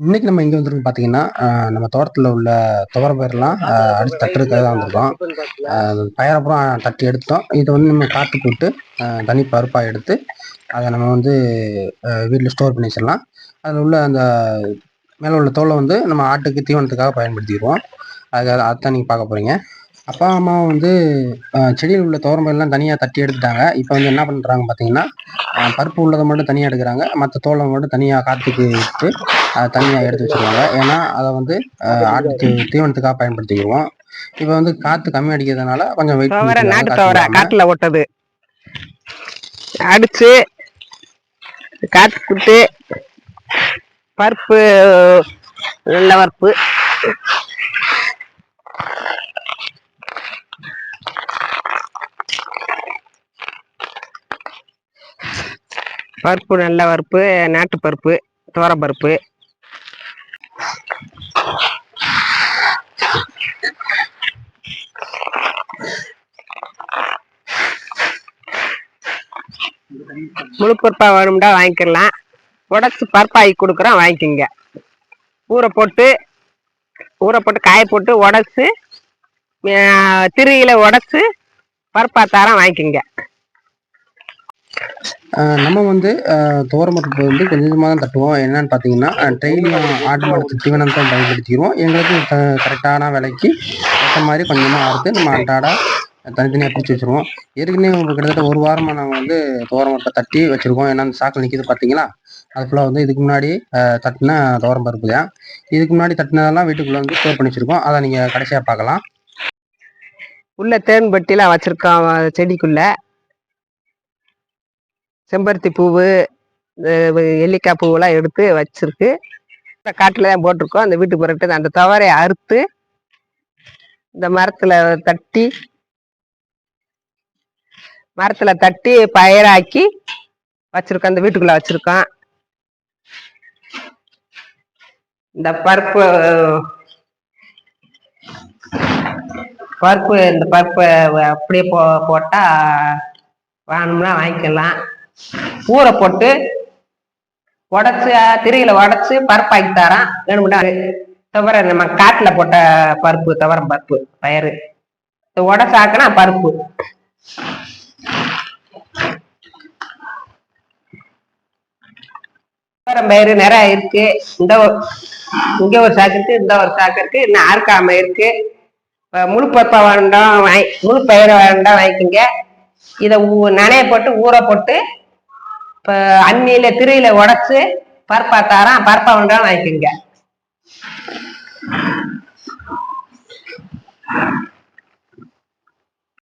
இன்னைக்கு நம்ம எங்க வந்திருக்கோம் பார்த்தீங்கன்னா, நம்ம தோட்டத்துல உள்ள துவர பயிரெல்லாம் அ அடிச்சு தட்டுறதுக்காக தான் வந்திருக்கோம். அ பயிர பூரா தட்டி எடுத்துட்டோம். இத வந்து நம்ம காத்து போட்டு தனி பருப்பா எடுத்து, அத நம்ம வந்து அ வீட்ல ஸ்டோர் பண்ணி வச்சிடலாம். அதில உள்ள அந்த மேல உள்ள தோல வந்து நம்ம ஆட்டுக்கு தீவனத்துக்காக பயன்படுத்திக்கிருவோம். அது அதத்தான் நீங்க பார்க்க போறீங்க. அப்பா, அம்மா வந்து செடியில உள்ள துவரம் பயிரெல்லாம் தனியா தட்டி எடுத்துட்டாங்க. இப்ப வந்து என்ன பண்றாங்க பார்த்தீங்கன்னா, பருப்பு உள்ளத மட்டும் தனியா எடுக்குறாங்க. மத்த தோல மட்டும் தனியா காத்துக்கு விட்டு, அத தனியா எடுத்து வச்சுருவாங்க. ஏன்னா, அத வந்து அ ஆட்டுக்கு தீவனத்துக்காக பயன்படுத்திக்கிருவோம். இப்ப வந்து காத்து கம்மியா அடிக்கிறதுனால கொஞ்சம் வெயிட் நாட்டு இல்லாம. காட்டுல ஓட்டது அடிச்சு காத்து குட்டு பருப்பு நல்ல பருப்பு பருப்பு நல்ல பருப்பு நாட்டு பருப்பு பருப்பு. முழு பருப்பாக வேணும்டா வாங்கிக்கலாம். உடச்சி பருப்பாக்கி கொடுக்குறோம் வாங்கிக்கோங்க. ஊற போட்டு ஊற போட்டு காய போட்டு உடச்சி திருவியில் உடச்சி பருப்பா தாரம் வாங்கிக்கோங்க. நம்ம வந்து அ துவரம் வந்து கொஞ்சம் தான் தட்டுவோம். என்னன்னு பார்த்தீங்கன்னா, டெய்லியும் ஆட்டு மாடு தீவனம் தான் பயன்படுத்திக்கிருவோம். எங்களுக்கு க கரெக்டான விலைக்கு ஏற்ற மாதிரி கொஞ்சமாக அறுத்து நம்ம அன்றாட தனித்தனியாக பிடிச்சி வச்சுருவோம். ஏற்கனவே உங்களுக்கு கிட்டத்தட்ட ஒரு வாரமாக நாங்கள் வந்து துவரம் தட்டி வச்சுருக்கோம் ஏன்னா, அந்த சாக்கில் நிற்கிது பார்த்தீங்களா? அது ஃபுல்லாக வந்து இதுக்கு முன்னாடி தட்டின தட்டுன துவரம் பருப்பு தான். இதுக்கு முன்னாடி தட்டினதெல்லாம் வீட்டுக்குள்ளே வந்து ஸ்டோர் பண்ணி வச்சுருக்கோம் அதை நீங்கள் கடைசியாக பார்க்கலாம். உள்ள தேன் பெட்டிலாம் வச்சுருக்கோம் செடிக்குள்ளே செம்பருத்தி பூவு எல்லிக்காய் பூவெல்லாம் எடுத்து வச்சிருக்கு. காட்டில் தான் போட்டிருக்கோம். அந்த வீட்டுக்கு புறட்டு அந்த துவரையை அறுத்து இந்த மரத்தில் தட்டி மரத்தில் தட்டி பயிராக்கி வச்சுருக்கோம். அந்த வீட்டுக்குள்ளே வச்சுருக்கோம். இந்த பருப்பு பருப்பு இந்த பருப்பை அப்படியே போ போட்டால் வேணும்னா வாங்கிக்கலாம். ஊற போட்டு உடச்சி திரியில உடச்சி பருப்பாக்கி தரான். வேணும்னா துவர நம்ம காட்டுல போட்ட பருப்பு துவரம் பருப்பு பயிறு. உடச்சாக்குனா பருப்பு. துவரம் பயிறு நிறைய இருக்கு. இந்த ஒரு- இங்க ஒரு சாக்கு இருக்கு இந்த ஒரு சாக்கு இருக்கு இன்னும் ஆறுக்காம இருக்கு. முழு பருப்பா வேண்டாம் வாங்கி முழு பயிரை வேண்டாம் வாங்கிக்கோங்க. இதை நனைய போட்டு ஊற போட்டு இப்போ அம்மியில திரையில உடச்சு பருப்பா தாரான் பருப்பா வேண்டாம் ஆயிக்குங்க